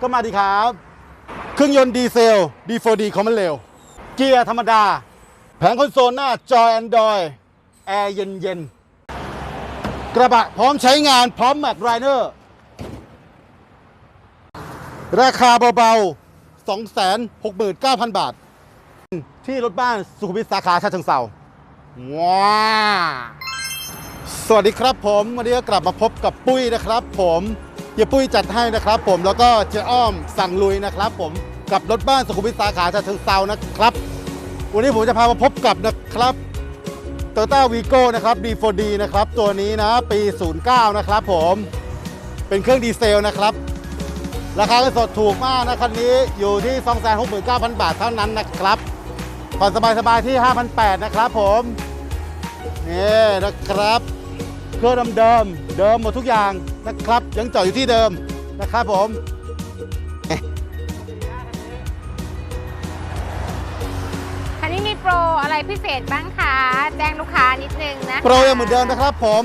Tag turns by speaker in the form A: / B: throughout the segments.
A: ก็มาดีครับ เครื่องยนต์ดีเซล D4D ของมันเร็วเกียร์ธรรมดา แผงคอนโซลหน้าจอย Android แอร์เย็นๆ กระบะพร้อมใช้งานพร้อมแม็กไรเนอร์ ราคาเบาๆ 269,000 บาท ที่รถบ้านสุขุมวิทสาขาชาเชิงเซาว้าสวัสดีครับผม วันนี้ก็กลับมาพบกับปุ้ยนะครับผม ฮียปุ้ยจัดให้นะครับ ผมแล้วก็เจ๊อ้อมสั่งลุยนะครับ ผมกับรถบ้านสุขุมวิทสาขาชาเชิงเซานะครับ วันนี้ผมจะพามาพบกับนะครับโตโยต้าวีโก้นะครับ D4D นะครับ ตัวนี้นะปี 09 นะครับผมเป็นเครื่องดีเซลนะครับ ราคาเงินสดถูกมากนะคันนี้อยู่ที่ 269,000 บาทเท่านั้นนะครับผ่อนสบายๆที่ 5,800 นะครับผมนี่นะครับ เครื่องเดิมๆเดิมหมดทุกอย่างนะครับ ยังจอดอยู่ที่เดิมนะครับผม
B: คันนี้มีโปรอะไรพิเศษบ้างคะ แจ้งลูกค้านิดนึงนะคะ
A: โปรยังเหมือนเดิมนะครับผม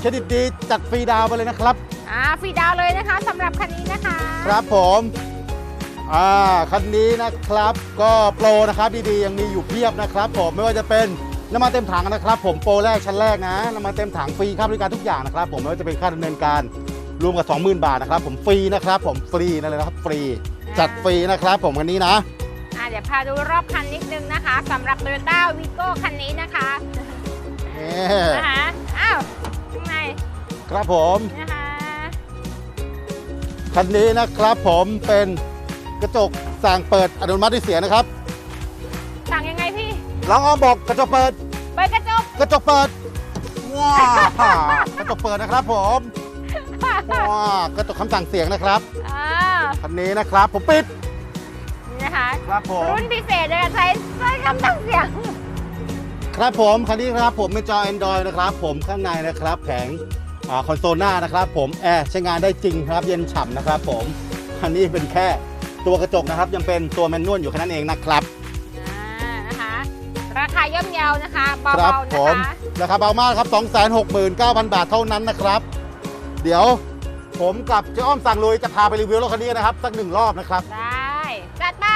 A: เครดิตดีจัดฟรีดาวน์ไปเลยนะครับ
B: อ่าฟรีดาวน์เลยนะคะสำหรับคันนี้นะคะ
A: ครับผมอ่าคันนี้นะครับก็โปรนะครับดีๆยังมีอยู่เพียบนะครับผมไม่ว่าจะเป็น น้ำมันเต็มถังนะครับ ผมโปรแรกชั้นแรกนะน้ำมันเต็มถังฟรีค่าบริการทุกอย่างนะครับ ผมไม่ว่าจะเป็นค่าดำเนินการรวมกับ 20,000 บาทนะครับ ผมฟรีนะครับ ผมฟรีนั่นเลยนะครับฟรีจัดฟรีนะครับ ผมคันนี้นะ
B: อ่าเดี๋ยวพาดูรอบคันนิดนึงนะคะสำหรับ Toyota Vigo คันนี้นะคะ
A: นี่
B: นะคะอ้าวข้างใน
A: ครับผม
B: นะคะ
A: คันนี้นะครับผมเป็นกระจกสั่งเปิดอัตโนมัติด้วยเสียงนะครับ
B: สั่งยังไง พี่
A: ลองอ้อมบอกกระจกเปิด
B: เปิดกระจก
A: กระจกเปิดว้ากระจกเปิดนะครับผมว้ากระจกคำสั่งเสียงนะครับ
B: อ่า
A: คันนี้นะครับ ผมปิด
B: นี่นะคะ
A: ครับผม
B: รุ่นพิเศษเลยใช้ใช้คำสั่งเสียง
A: ครับผมคันนี้ครับผมเป็นจอ Android นะครับ ผมข้างในนะครับแผงอ่าคอนโซลหน้านะครับ ผมแอร์ใช้งานได้จริงครับ เย็นฉ่ำนะครับ ผมคันนี้เป็นแค่ตัวกระจกนะครับ ยังเป็นตัวแมนนวลอยู่แค่นั้นเองนะครับ
B: อ่านะคะ ราคาย่อมเยาวนะคะ
A: ครั
B: เบา
A: บ
B: ๆ
A: ผ
B: นะ
A: ม
B: คะ
A: ราคาเบามากครับ 269,000 บาทเท่านั้นนะครับ เดี๋ยวผมกับเจ้อ้อมสั่งลุยจะพาไปรีวิวรถคันนี้นะครับ สักหนึ่งรอบนะครับ
B: ได้จัดไป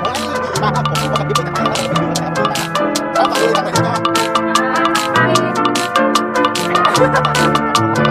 A: โอ้ยดีมากครับผมปกติเป็นทางแล้วรีวิวนะครับนี่นะชอบสั่งลุยสั่งไปที่ชอบ
B: อ่าไป